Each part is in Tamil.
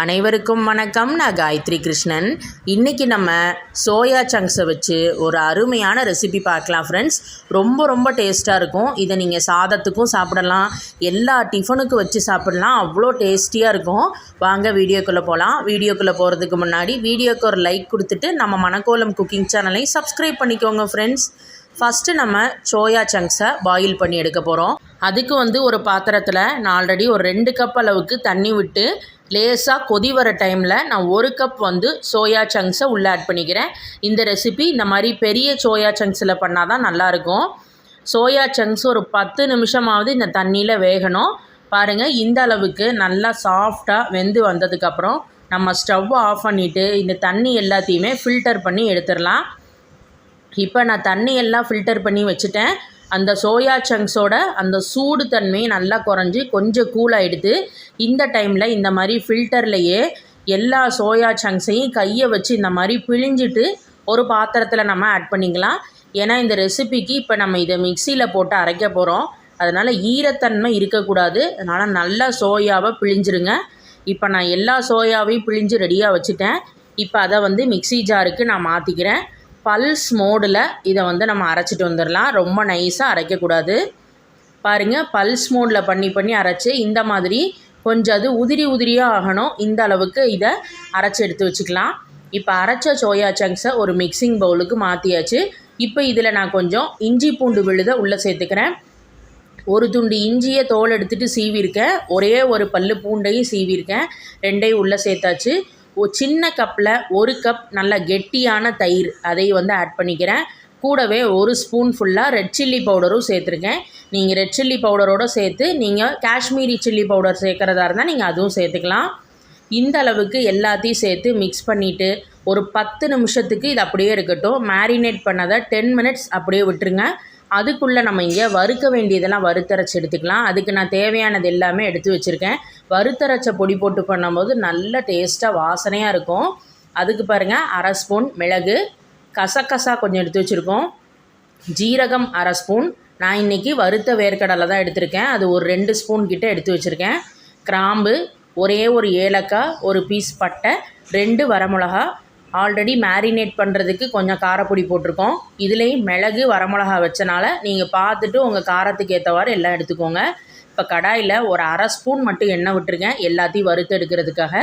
அனைவருக்கும் வணக்கம். நான் காயத்ரி கிருஷ்ணன். இன்றைக்கி நம்ம சோயா சங்க்ஸை வச்சு ஒரு அருமையான ரெசிபி பார்க்கலாம் ஃப்ரெண்ட்ஸ் ரொம்ப ரொம்ப டேஸ்ட்டாக இருக்கும். இதை நீங்கள் சாதத்துக்கும் சாப்பிடலாம். எல்லா டிஃபனுக்கும் வச்சு சாப்பிடலாம். அவ்வளோ டேஸ்டியாக இருக்கும். வாங்க வீடியோக்குள்ளே போகலாம் வீடியோக்குள்ளே போகிறதுக்கு முன்னாடி வீடியோக்கு ஒரு லைக் கொடுத்துட்டு நம்ம மணக்கோலம் குக்கிங் சேனலை சப்ஸ்கிரைப் பண்ணிக்கோங்க ஃப்ரெண்ட்ஸ் ஃபஸ்ட்டு நம்ம சோயா சங்க்ஸை பாயில் பண்ணி எடுக்க போகிறோம் அதுக்கு வந்து ஒரு பாத்திரத்தில் நான் ஆல்ரெடி ஒரு ரெண்டு கப் அளவுக்கு தண்ணி விட்டு லேசாக கொதி வர டைமில் நான் ஒரு கப் வந்து சோயா சங்க்ஸை உள்ளே ஆட் பண்ணிக்கிறேன். இந்த ரெசிபி இந்த மாதிரி பெரிய சோயா சங்க்ஸில் பண்ணால் தான் நல்லாயிருக்கும். சோயா சங்க்ஸ் ஒரு பத்து நிமிஷமாவது இந்த தண்ணியில் வேகணும். பாருங்கள் இந்த அளவுக்கு நல்லா சாஃப்டாக வெந்து வந்ததுக்கப்புறம் நம்ம ஸ்டவ்வை ஆஃப் பண்ணிவிட்டு இந்த தண்ணி எல்லாத்தையுமே ஃபில்டர் பண்ணி எடுத்துடலாம். இப்போ நான் தண்ணி எல்லாம் ஃபில்டர் பண்ணி வச்சுட்டேன். அந்த சோயா சங்க்ஸோட அந்த சூடு தன்மை நல்லா குறைஞ்சி கொஞ்சம் கூலாகிடுது இந்த டைமில் இந்த மாதிரி ஃபில்டர்லையே எல்லா சோயா சங்க்ஸையும் கையை வச்சு இந்த மாதிரி பிழிஞ்சிட்டு ஒரு பாத்திரத்தில் நம்ம ஆட் பண்ணிக்கலாம். ஏன்னா இந்த ரெசிபிக்கு இப்போ நம்ம இதை மிக்சியில் போட்டு அரைக்க போகிறோம் அதனால் ஈரத்தன்மை இருக்கக்கூடாது. அதனால் நல்லா சோயாவை பிழிஞ்சிருங்க. இப்போ நான் எல்லா சோயாவையும் பிழிஞ்சு ரெடியாக வச்சுட்டேன். இப்போ அதை வந்து மிக்சி ஜாருக்கு நான் மாற்றிக்கிறேன் பல்ஸ் மோடில் இதை வந்து நம்ம அரைச்சிட்டு வந்துடலாம் ரொம்ப நைஸாக அரைக்கக்கூடாது. பாருங்கள் பல்ஸ் மோடில் பண்ணி பண்ணி அரைச்சி இந்த மாதிரி கொஞ்சம் அது உதிரி உதிரியாக ஆகணும். இந்த அளவுக்கு இதை அரைச்சி எடுத்து வச்சுக்கலாம். இப்போ அரைச்ச சோயா சங்க்ஸை ஒரு மிக்சிங் பவுலுக்கு மாற்றியாச்சு இப்போ இதில் நான் கொஞ்சம் இஞ்சி பூண்டு விழுத உள்ளே சேர்த்துக்கிறேன். ஒரு துண்டு இஞ்சியை தோல் எடுத்துகிட்டு சீவிருக்கேன் ஒரே ஒரு பல்லு பூண்டையும் சீவிருக்கேன் ரெண்டையும் உள்ளே சேர்த்தாச்சு. சின்ன கப்பில் ஒரு கப் நல்ல கெட்டியான தயிர். அதை வந்து ஆட் பண்ணிக்கிறேன். கூடவே ஒரு ஸ்பூன் ஃபுல்லாக ரெட் சில்லி பவுடரும் சேர்த்துருக்கேன். நீங்கள் ரெட் சில்லி பவுடரோடு சேர்த்து நீங்கள் காஷ்மீரி சில்லி பவுடர் சேர்க்குறதா இருந்தால் நீங்கள் அதுவும் சேர்த்துக்கலாம். இந்த அளவுக்கு எல்லாத்தையும் சேர்த்து மிக்ஸ் பண்ணிவிட்டு ஒரு பத்து நிமிஷத்துக்கு இது அப்படியே இருக்கட்டும். மேரினேட் பண்ணதை டென் மினிட்ஸ் அப்படியே விட்டுருங்க. அதுக்குள்ளே நம்ம இங்கே வறுக்க வேண்டியதெல்லாம் வறுத்தரைச்சி எடுத்துக்கலாம். அதுக்கு நான் தேவையானது எல்லாமே எடுத்து வச்சுருக்கேன். வறுத்தரைச்ச பொடி போட்டு பண்ணும்போது நல்ல டேஸ்ட்டாக வாசனையாக இருக்கும். அதுக்கு பாருங்கள் அரை ஸ்பூன் மிளகு. கசகசா கொஞ்சம் எடுத்து வச்சுருக்கோம். ஜீரகம் அரை ஸ்பூன். நான் இன்றைக்கி வறுத்த வேர்க்கடலை தான் எடுத்திருக்கேன். அது ஒரு ரெண்டு ஸ்பூன் கிட்டே எடுத்து வச்சுருக்கேன். கிராம்பு ஒரே ஒரு ஏலக்காய் ஒரு பீஸ் பட்டை ரெண்டு வரமிளகா ஆல்ரெடி மேரினேட் பண்ணுறதுக்கு கொஞ்சம் காரப்பொடி போட்டிருக்கோம். இதுலேயும் மிளகு வரமிளகா வச்சனால நீங்கள் பார்த்துட்டு உங்கள் காரத்துக்கு ஏற்றவாறு எல்லாம் எடுத்துக்கோங்க. இப்போ கடாயில் ஒரு அரை ஸ்பூன் மட்டும் எண்ணெய் விட்டுருக்கேன் எல்லாத்தையும் வறுத்து எடுக்கிறதுக்காக.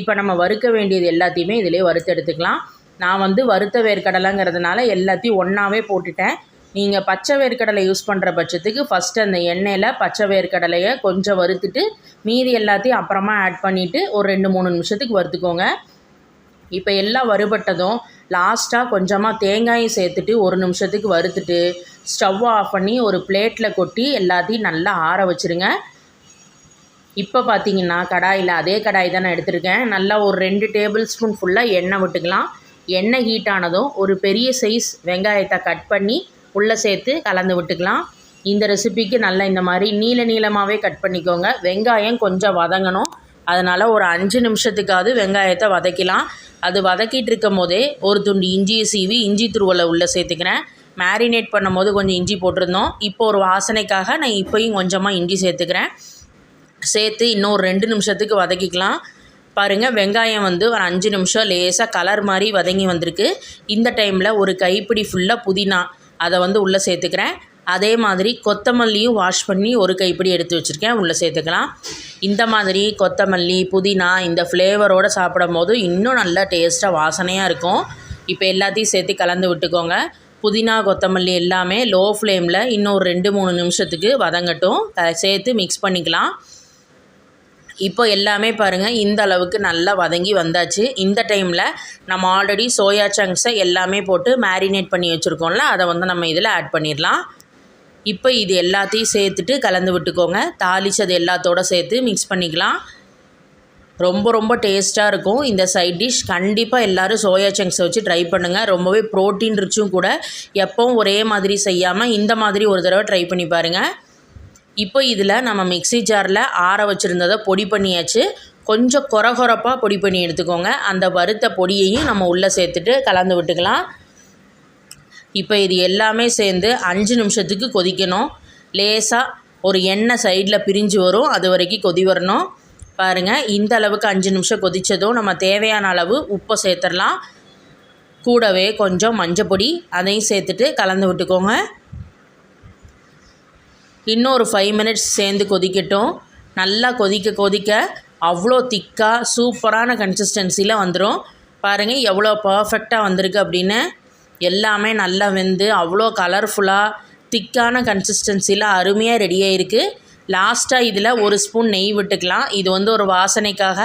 இப்போ நம்ம வறுக்க வேண்டியது எல்லாத்தையுமே இதிலே வறுத்து எடுத்துக்கலாம். நான் வந்து வறுத்த வேர்க்கடலைங்கிறதுனால எல்லாத்தையும் ஒன்றாவே போட்டுட்டேன். நீங்கள் பச்சை வேர்க்கடலை யூஸ் பண்ணுற பட்சத்துக்கு ஃபஸ்ட்டு அந்த எண்ணெயில் பச்சை வேர்க்கடலையை கொஞ்சம் வறுத்துட்டு மீதி எல்லாத்தையும் அப்புறமா ஆட் பண்ணிவிட்டு ஒரு ரெண்டு மூணு நிமிஷத்துக்கு வறுத்துக்கோங்க. இப்போ எல்லாம் வறுபட்டதும் லாஸ்ட்டாக கொஞ்சமாக தேங்காயும் சேர்த்துட்டு ஒரு நிமிஷத்துக்கு வறுத்துட்டு ஸ்டவ் ஆஃப் பண்ணி ஒரு பிளேட்டில் கொட்டி எல்லாத்தையும் நல்லா ஆற வச்சுருங்க. இப்போ பார்த்தீங்கன்னா கடாயில் அதே கடாய் தான் நான் எடுத்திருக்கேன். நல்லா ஒரு ரெண்டு டேபிள் ஸ்பூன் ஃபுல்லாக எண்ணெய் விட்டுக்கலாம். எண்ணெய் ஹீட் ஆனதும் ஒரு பெரிய சைஸ் வெங்காயத்தை கட் பண்ணி உள்ளே சேர்த்து கலந்து விட்டுக்கலாம். இந்த ரெசிபிக்கு நல்லா இந்த மாதிரி நீல நீளமாகவே கட் பண்ணிக்கோங்க. வெங்காயம் கொஞ்சம் வதங்கணும். அதனால் ஒரு அஞ்சு நிமிஷத்துக்காவது வெங்காயத்தை வதக்கலாம். அது வதக்கிட்டு இருக்கும் போதே ஒரு துண்டு இஞ்சியை சீவி இஞ்சி துருவலை உள்ளே சேர்த்துக்கிறேன். மேரினேட் பண்ணும் போது கொஞ்சம் இஞ்சி போட்டிருந்தோம். இப்போ ஒரு வாசனைக்காக நான் இப்போயும் கொஞ்சமாக இஞ்சி சேர்த்துக்கிறேன். சேர்த்து இன்னும் ஒரு ரெண்டு நிமிஷத்துக்கு வதக்கிக்கலாம். பாருங்கள் வெங்காயம் வந்து ஒரு அஞ்சு நிமிஷம் லேசாக கலர் மாதிரி வதங்கி வந்திருக்கு. இந்த டைமில் ஒரு கைப்பிடி ஃபுல்லாக புதினா அதை வந்து உள்ளே சேர்த்துக்கிறேன். அதே மாதிரி கொத்தமல்லியும் வாஷ் பண்ணி ஒரு கைப்பிடி எடுத்து வச்சுருக்கேன். உள்ளே சேர்த்துக்கலாம். இந்த மாதிரி கொத்தமல்லி புதினா இந்த ஃப்ளேவரோடு சாப்பிடும் போது இன்னும் நல்லா டேஸ்ட்டாக வாசனையாக இருக்கும். இப்போ எல்லாத்தையும் சேர்த்து கலந்து விட்டுக்கோங்க. புதினா கொத்தமல்லி எல்லாமே லோ ஃப்ளேமில் இன்னும் ஒரு ரெண்டு மூணு நிமிஷத்துக்கு வதங்கட்டும். சேர்த்து மிக்ஸ் பண்ணிக்கலாம். இப்போ எல்லாமே பாருங்கள் இந்த அளவுக்கு நல்லா வதங்கி வந்தாச்சு. இந்த டைமில் நம்ம ஆல்ரெடி சோயா சங்க்ஸை எல்லாமே போட்டு மேரினேட் பண்ணி வச்சுருக்கோம்ல அதை வந்து நம்ம இதில் ஆட் பண்ணிடலாம். இப்போ இது எல்லாத்தையும் சேர்த்துட்டு கலந்து விட்டுக்கோங்க. தாளிச்சது எல்லாத்தோட சேர்த்து மிக்ஸ் பண்ணிக்கலாம். ரொம்ப ரொம்ப டேஸ்ட்டாக இருக்கும். இந்த சைட் டிஷ் கண்டிப்பாக எல்லோரும் சோயா சங்க்ஸை வச்சு ட்ரை பண்ணுங்கள் ரொம்பவே ப்ரோட்டீன் ரிச்சும் கூட. எப்போவும் ஒரே மாதிரி செய்யாமல் இந்த மாதிரி ஒரு தடவை ட்ரை பண்ணி பாருங்கள் இப்போ இதில் நம்ம மிக்சி ஜாரில் ஆற வச்சுருந்ததை பொடி பண்ணியாச்சு. கொஞ்சம் குறகுறப்பாக பொடி பண்ணி எடுத்துக்கோங்க. அந்த வறுத்த பொடியையும் நம்ம உள்ளே சேர்த்துட்டு கலந்து விட்டுக்கலாம். இப்போ இது எல்லாமே சேர்ந்து அஞ்சு நிமிஷத்துக்கு கொதிக்கணும். லேசாக ஒரு எண்ணெய் சைடில் பிரிஞ்சு வரும். அது வரைக்கும் கொதி வரணும். பாருங்கள் இந்த அளவுக்கு அஞ்சு நிமிஷம் கொதித்ததும் நம்ம தேவையான அளவு உப்பை சேர்த்துடலாம். கூடவே கொஞ்சம் மஞ்சப்பொடி அதையும் சேர்த்துட்டு கலந்து விட்டுக்கோங்க. இன்னும் ஒரு ஃபைவ் மினிட்ஸ் சேர்ந்து கொதிக்கட்டும். நல்லா கொதிக்க கொதிக்க அவ்வளோ திக்காக சூப்பரான கன்சிஸ்டன்சியில் வந்துடும் பாருங்கள் எவ்வளோ பர்ஃபெக்டாக வந்திருக்கு அப்படின்னு. எல்லாமே நல்லா வெந்து அவ்வளோ கலர்ஃபுல்லாக திக்கான கன்சிஸ்டன்சியில் அருமையாக ரெடியாக இருக்குது லாஸ்ட்டாக இதில் ஒரு ஸ்பூன் நெய் விட்டுக்கலாம். இது வந்து ஒரு வாசனைக்காக.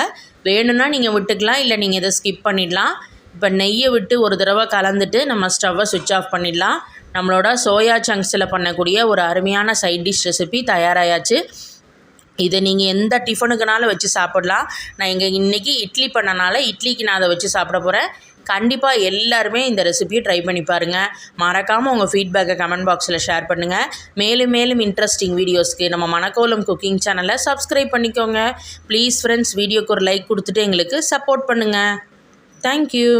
வேணும்னா நீங்கள் விட்டுக்கலாம் இல்லை நீங்கள் இதை ஸ்கிப் பண்ணிடலாம். இப்போ நெய்யை விட்டு ஒரு தடவை கலந்துட்டு நம்ம ஸ்டவ்வை சுவிட்ச் ஆஃப் பண்ணிடலாம். நம்மளோட சோயா சங்க்ஸில் பண்ணக்கூடிய ஒரு அருமையான சைட் டிஷ் ரெசிபி தயாராகியாச்சு இதை நீங்கள் எந்த டிஃபனுக்குனாலும் வச்சு சாப்பிடலாம். நான் இங்கே இன்றைக்கி இட்லி பண்ணனால இட்லிக்கு நான் அதை வச்சு சாப்பிட போகிறேன் கண்டிப்பாக எல்லாருமே இந்த ரெசிபியை ட்ரை பண்ணி பாருங்கள் மறக்காமல் உங்கள் ஃபீட்பேக்கை கமெண்ட் பாக்ஸில் ஷேர் பண்ணுங்கள் மேலும் மேலும் இன்ட்ரெஸ்டிங் வீடியோஸ்க்கு நம்ம மணக்கோலம் குக்கிங் சேனலை சப்ஸ்கிரைப் பண்ணிக்கோங்க. ப்ளீஸ் ஃப்ரெண்ட்ஸ் வீடியோக்கு ஒரு லைக் கொடுத்துட்டு எங்களுக்கு சப்போர்ட் பண்ணுங்கள் தேங்க்யூ